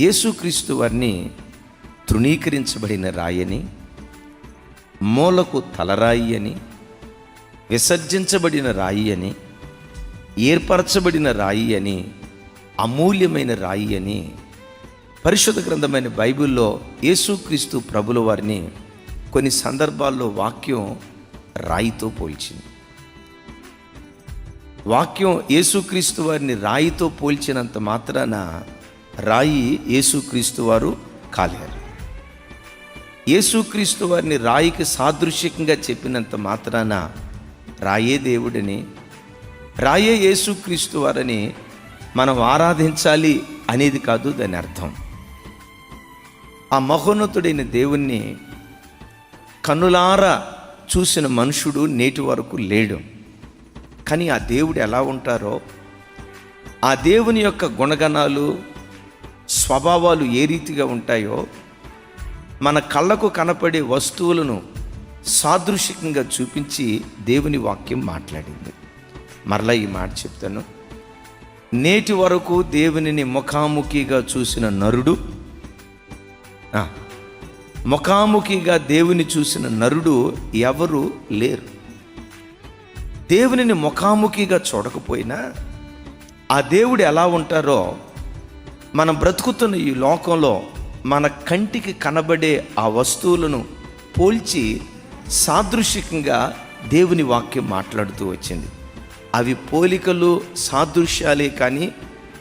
యేసుక్రీస్తు వారిని తృణీకరించబడిన రాయని మూలకు తలరాయి అని విసర్జించబడిన రాయి అని ఏర్పరచబడిన రాయి అని అమూల్యమైన రాయి అని పరిశుద్ధ గ్రంథమైన బైబిల్లో యేసుక్రీస్తు ప్రభుల వారిని కొన్ని సందర్భాల్లో వాక్యం రాయితో పోల్చింది. వాక్యం యేసుక్రీస్తు వారిని రాయితో పోల్చినంత మాత్రాన రాయి యేసుక్రీస్తు వారు కాలేరు. యేసుక్రీస్తు వారిని రాయికి సాదృశ్యంగా చెప్పినంత మాత్రాన రాయే దేవుడని రాయే యేసుక్రీస్తు వారని మనం ఆరాధించాలి అనేది కాదు దాని అర్థం. ఆ మహోన్నతుడైన దేవుణ్ణి కన్నులారా చూసిన మనుషుడు నేటి వరకు లేడు. కానీ ఆ దేవుడు ఎలా ఉంటారో ఆ దేవుని యొక్క గుణగణాలు స్వభావాలు ఏ రీతిగా ఉంటాయో మన కళ్ళకు కనపడే వస్తువులను సాదృశ్యంగా చూపించి దేవుని వాక్యం మాట్లాడింది. మరలా ఈ మాట చెప్తాను. నేటి వరకు దేవునిని ముఖాముఖిగా చూసిన నరుడు ముఖాముఖిగా దేవుని చూసిన నరుడు ఎవరు లేరు. దేవునిని ముఖాముఖిగా చూడకపోయినా ఆ దేవుడు ఎలా ఉంటారో మనం బ్రతుకుతున్న ఈ లోకంలో మన కంటికి కనబడే ఆ వస్తువులను పోల్చి సాదృశ్యకంగా దేవుని వాక్యం మాట్లాడుతూ వచ్చింది. అవి పోలికలు సాదృశ్యాలే కానీ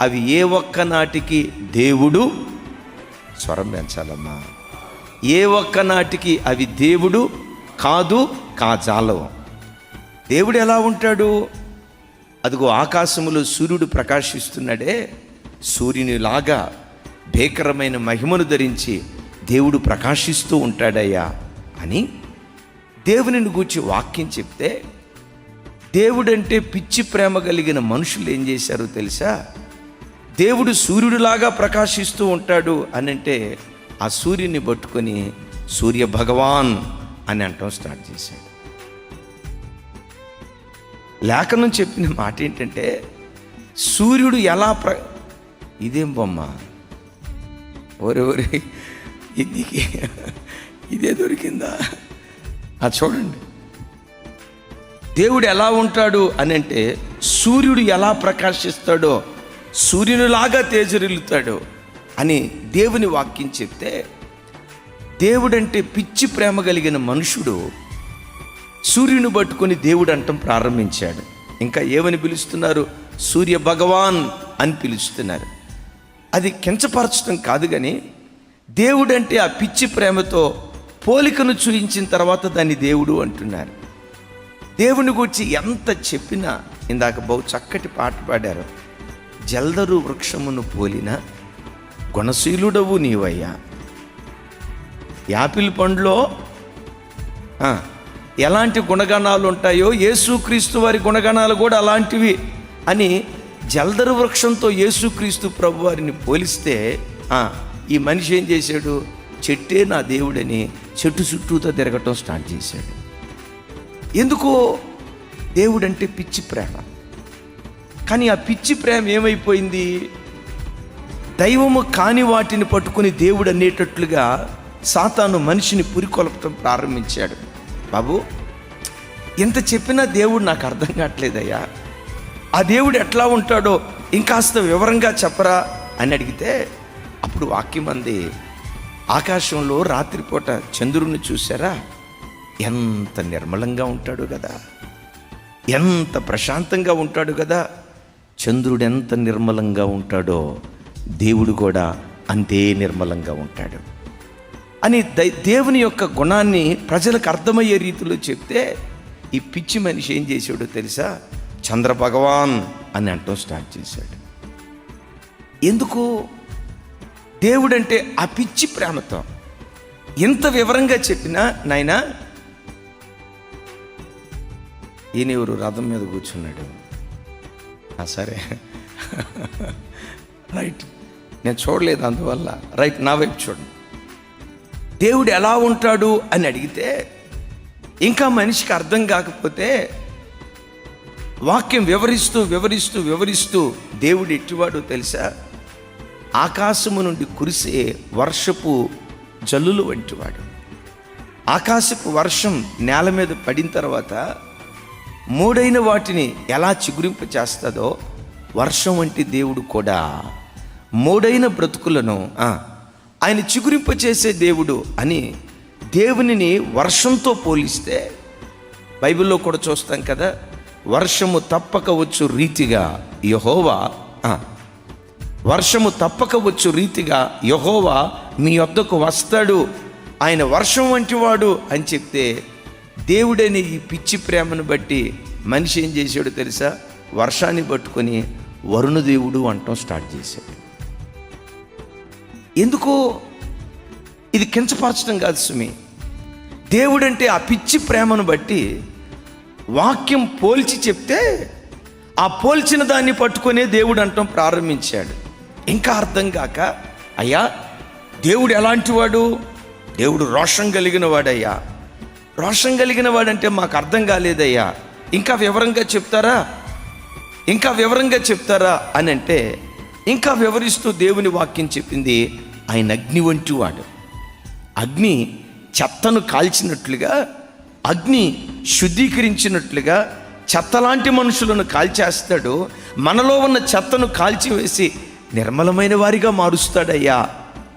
అవి ఏ ఒక్క నాటికి దేవుడు స్వరం పెంచాలమ్మా. ఏ ఒక్క నాటికి అవి దేవుడు కాదు కాజాలవం. దేవుడు ఎలా ఉంటాడు? అదిగో ఆకాశములో సూర్యుడు ప్రకాశిస్తున్నాడే సూర్యునిలాగా భేకరమైన మహిమను ధరించి దేవుడు ప్రకాశిస్తూ ఉంటాడయ్యా అని దేవునిని గూర్చి వాక్యం చెప్తే దేవుడంటే పిచ్చి ప్రేమ కలిగిన మనుషులు ఏం చేశారో తెలుసా? దేవుడు సూర్యుడిలాగా ప్రకాశిస్తూ ఉంటాడు అని అంటే ఆ సూర్యుని పట్టుకొని సూర్య భగవాన్ అని అంటాం స్టార్ట్ చేశాడు. లేఖనం చెప్పిన మాట ఏంటంటే సూర్యుడు ఎలా ప్ర ఇదేం బొమ్మ ఒరే ఒరే ఇది ఇదే దొరికిందా? ఆ చూడండి. దేవుడు ఎలా ఉంటాడు అని అంటే సూర్యుడు ఎలా ప్రకాశిస్తాడో సూర్యునిలాగా తేజరిల్లుతాడు అని దేవుని వాక్యం చెప్తే దేవుడంటే పిచ్చి ప్రేమ కలిగిన మనుషుడు సూర్యుని పట్టుకొని దేవుడు అంటం ప్రారంభించాడు. ఇంకా ఏమని పిలుస్తున్నారు? సూర్య భగవాన్ అని పిలుస్తున్నారు. అది కించపరచడం కాదు కానీ దేవుడంటే ఆ పిచ్చి ప్రేమతో పోలికను చూయించిన తర్వాత దాన్ని దేవుడు అంటున్నారు. దేవుని గురించి ఎంత చెప్పినా ఇందాక బహు చక్కటి పాట పాడారు. జల్దరు వృక్షమును పోలిన గుణశీలుడవు నీవయ్యా. యాపిల్ పండులో ఎలాంటి గుణగణాలు ఉంటాయో యేసుక్రీస్తు వారి గుణగణాలు కూడా అలాంటివి అని జలధర వృక్షంతో యేసుక్రీస్తు ప్రభు వారిని పోలిస్తే ఈ మనిషి ఏం చేశాడు? చెట్టే నా దేవుడని చెట్టు చుట్టూతో తిరగటం స్టార్ట్ చేశాడు. ఎందుకో దేవుడంటే పిచ్చి ప్రేమ. కానీ ఆ పిచ్చి ప్రేమ ఏమైపోయింది? దైవము కాని వాటిని పట్టుకుని దేవుడు అనేటట్లుగా సాతాను మనిషిని పురికొలపటం ప్రారంభించాడు. బాబు ఎంత చెప్పినా దేవుడు నాకు అర్థం కావట్లేదయ్యా. ఆ దేవుడు ఎట్లా ఉంటాడో ఇంకాస్త వివరంగా చెప్పరా అని అడిగితే అప్పుడు వాక్యం అంది ఆకాశంలో రాత్రిపూట చంద్రుడిని చూసారా ఎంత నిర్మలంగా ఉంటాడు కదా ఎంత ప్రశాంతంగా ఉంటాడు కదా చంద్రుడు ఎంత నిర్మలంగా ఉంటాడో దేవుడు కూడా అంతే నిర్మలంగా ఉంటాడు. అని దై- దేవుని యొక్క గుణాన్ని ప్రజలకు అర్థమయ్యే రీతిలో చెప్తే ఈ పిచ్చి మనిషి ఏం చేశాడో తెలుసా? చంద్ర భగవాన్ అని అంటూ స్టార్ట్ చేశాడు. ఎందుకు? దేవుడంటే ఆ పిచ్చి ప్రేమతో ఎంత వివరంగా చెప్పినా నాయనా ఈయన ఎవరు? రథం మీద కూర్చున్నాడు. సరే. రైట్. నేను చూడలేదు అందువల్ల. రైట్ నా వైపు చూడండి. దేవుడు ఎలా ఉంటాడు అని అడిగితే ఇంకా మనిషికి అర్థం కాకపోతే వాక్యం వివరిస్తూ వివరిస్తూ వివరిస్తూ దేవుడు ఎట్టివాడో తెలుసా? ఆకాశము నుండి కురిసే వర్షపు జల్లులు వంటివాడు. ఆకాశపు వర్షం నేల మీద పడిన తర్వాత మూడైన వాటిని ఎలా చిగురింప చేస్తుందో వర్షం వంటి దేవుడు కూడా. మూడైన బ్రతుకులను ఆయన చిగురింప చేసే దేవుడు అని దేవునిని వర్షంతో పోలిస్తే బైబిల్లో కూడా చూస్తాం కదా వర్షము తప్పక వచ్చు రీతిగా యహోవా వర్షము తప్పక వచ్చు రీతిగా యహోవా మీ వద్దకు వస్తాడు. ఆయన వర్షం వంటి వాడు అని చెప్తే దేవుడని ఈ పిచ్చి ప్రేమను బట్టి మనిషి ఏం చేశాడో తెలుసా? వర్షాన్ని పట్టుకొని వరుణదేవుడు అంటం స్టార్ట్ చేశాడు. ఎందుకో ఇది కించపరచడం కాదు సుమి. దేవుడంటే ఆ పిచ్చి ప్రేమను బట్టి వాక్యం పోల్చి చెప్తే ఆ పోల్చిన దాన్ని పట్టుకునే దేవుడు అంటాం ప్రారంభించాడు. ఇంకా అర్థం కాక అయ్యా దేవుడు ఎలాంటి వాడు? దేవుడు రోషం కలిగిన వాడయ్యా. రోషం కలిగిన వాడంటే మాకు అర్థం కాలేదయ్యా. ఇంకా వివరంగా చెప్తారా? ఇంకా వివరంగా చెప్తారా అని అంటే ఇంకా వివరిస్తూ దేవుని వాక్యం చెప్పింది ఆయన అగ్ని వంటి వాడు. అగ్ని చెత్తను కాల్చినట్లుగా అగ్ని శుద్ధీకరించినట్లుగా చెత్తలాంటి మనుషులను కాల్చేస్తాడు. మనలో ఉన్న చెత్తను కాల్చివేసి నిర్మలమైన వారిగా మారుస్తాడయ్యా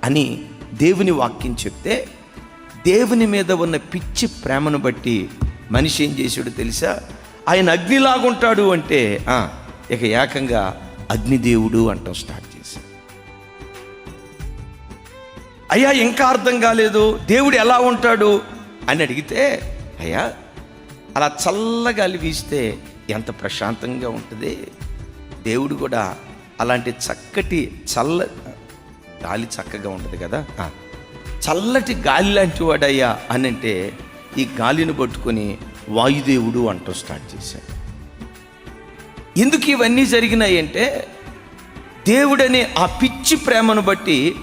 అని దేవుని వాక్యం చెప్తే దేవుని మీద ఉన్న పిచ్చి ప్రేమను బట్టి మనిషి ఏం చేశాడు తెలుసా? ఆయన అగ్నిలాగుంటాడు అంటే ఇక ఏకంగా అగ్నిదేవుడు అంటాం స్టార్ట్ చేశాడు. అయ్యా ఇంకా అర్థం కాలేదు. దేవుడు ఎలా ఉంటాడు అని అడిగితే అయ్యా అలా చల్లగాలి వీస్తే ఎంత ప్రశాంతంగా ఉంటుంది. దేవుడు కూడా అలాంటి చక్కటి చల్ల గాలి చక్కగా ఉంటుంది కదా. చల్లటి గాలి లాంటి వాడయ్యా అని అంటే ఈ గాలిని పట్టుకొని వాయుదేవుడు అంటూ స్టార్ట్ చేశాడు. ఎందుకు ఇవన్నీ జరిగినాయి అంటే దేవుడనే ఆ పిచ్చి ప్రేమను బట్టి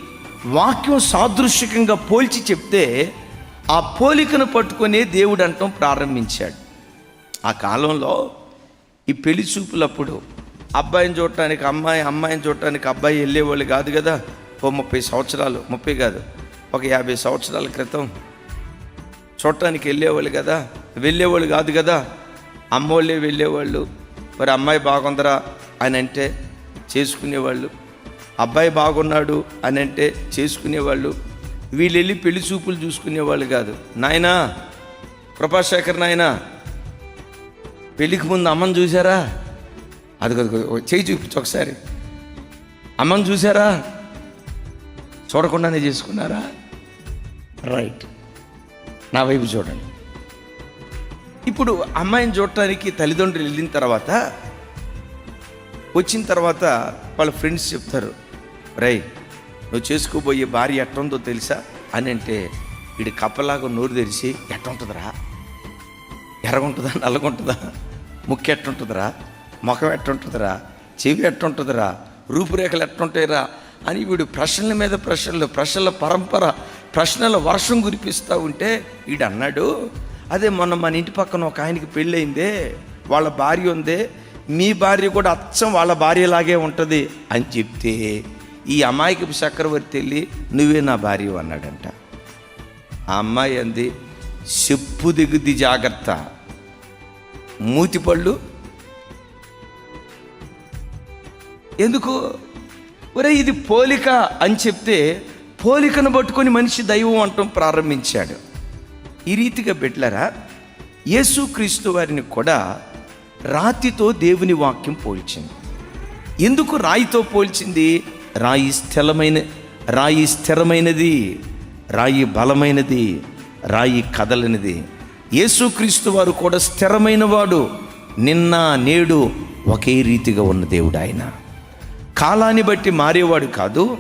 వాక్యం సాదృశ్యకంగా పోల్చి చెప్తే ఆ పోలికను పట్టుకునే దేవుడు అంటం ప్రారంభించాడు. ఆ కాలంలో ఈ పెళ్ళి చూపులప్పుడు అబ్బాయిని చూడటానికి అమ్మాయి అమ్మాయిని చూడటానికి అబ్బాయి వెళ్ళేవాళ్ళు కాదు కదా? ఓ ముప్పై సంవత్సరాలు ముప్పై కాదు ఒక యాభై సంవత్సరాల క్రితం చూడటానికి వెళ్ళేవాళ్ళు కదా? వెళ్ళేవాళ్ళు కాదు కదా? అమ్మోళ్ళే వెళ్ళేవాళ్ళు. మరి అమ్మాయి బాగుందరా అని అంటే చేసుకునేవాళ్ళు. అబ్బాయి బాగున్నాడు అని అంటే చేసుకునేవాళ్ళు. వీళ్ళు వెళ్ళి పెళ్ళి చూపులు చూసుకునేవాళ్ళు కాదు. నాయనా కృపాశేఖర్ నాయనా పెళ్ళికి ముందు అమ్మని చూసారా అది చేయి చూపించు ఒకసారి. అమ్మని చూసారా చూడకుండానే చేసుకున్నారా? రైట్ నా వైపు చూడండి. ఇప్పుడు అమ్మాయిని చూడటానికి తల్లిదండ్రులు వెళ్ళిన తర్వాత వచ్చిన తర్వాత వాళ్ళ ఫ్రెండ్స్ చెప్తారు రై నువ్వు చేసుకోబోయే భార్య ఎట్టుందో తెలుసా? అని అంటే వీడి కప్పలాగా నోరు తెరిచి ఎట్టుంటుందిరా ఎర్రగుంటుందా? నల్లగుంటుందా? ముక్కు ఎట్టుంటుందిరా ముఖం ఎట్టుంటుందిరా చెవి ఎట్టుంటుందిరా రూపురేఖలు ఎట్టుంటాయిరా అని వీడు ప్రశ్నల మీద ప్రశ్నలు ప్రశ్నల పరంపర ప్రశ్నల వర్షం కురిపిస్తూ ఉంటే వీడు అన్నాడు అదే మొన్న మన ఇంటి పక్కన ఒక ఆయనకి పెళ్ళయిందే వాళ్ళ భార్య ఉందే మీ భార్య కూడా అచ్చం వాళ్ళ భార్యలాగే ఉంటుంది అని చెప్తే ఈ అమాయకపు చక్రవర్తి వెళ్ళి నువ్వే నా భార్య అన్నాడంట. ఆ అమ్మాయి అంది చెప్పు దిగుద్ది జాగ్రత్త. మూతిపళ్ళు. ఎందుకు? ఒరే ఇది పోలిక అని చెప్తే పోలికను పట్టుకొని మనిషి దైవం అంటం ప్రారంభించాడు. ఈ రీతిగా పెట్టారా యేసుక్రీస్తు వారిని కూడా రాతితో దేవుని వాక్యం పోల్చింది. ఎందుకు రాయితో పోల్చింది? రాయి స్థిరమైన రాయి స్థిరమైనది రాయి బలమైనది రాయి కదలనిది. యేసుక్రీస్తు వారు కూడా స్థిరమైన వాడు నిన్న నేడు ఒకే రీతిగా ఉన్న దేవుడు ఆయన. కాలాన్ని బట్టి మారేవాడు కాదు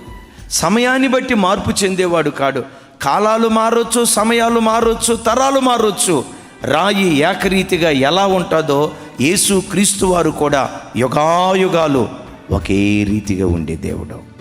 సమయాన్ని బట్టి మార్పు చెందేవాడు కాడు. కాలాలు మారొచ్చు సమయాలు మారొచ్చు తరాలు మారొచ్చు. రాయి ఏకరీతిగా ఎలా ఉంటుందో యేసు క్రీస్తు వారు కూడా యుగాయుగాలు ఒకే రీతిగా ఉండే దేవుడు.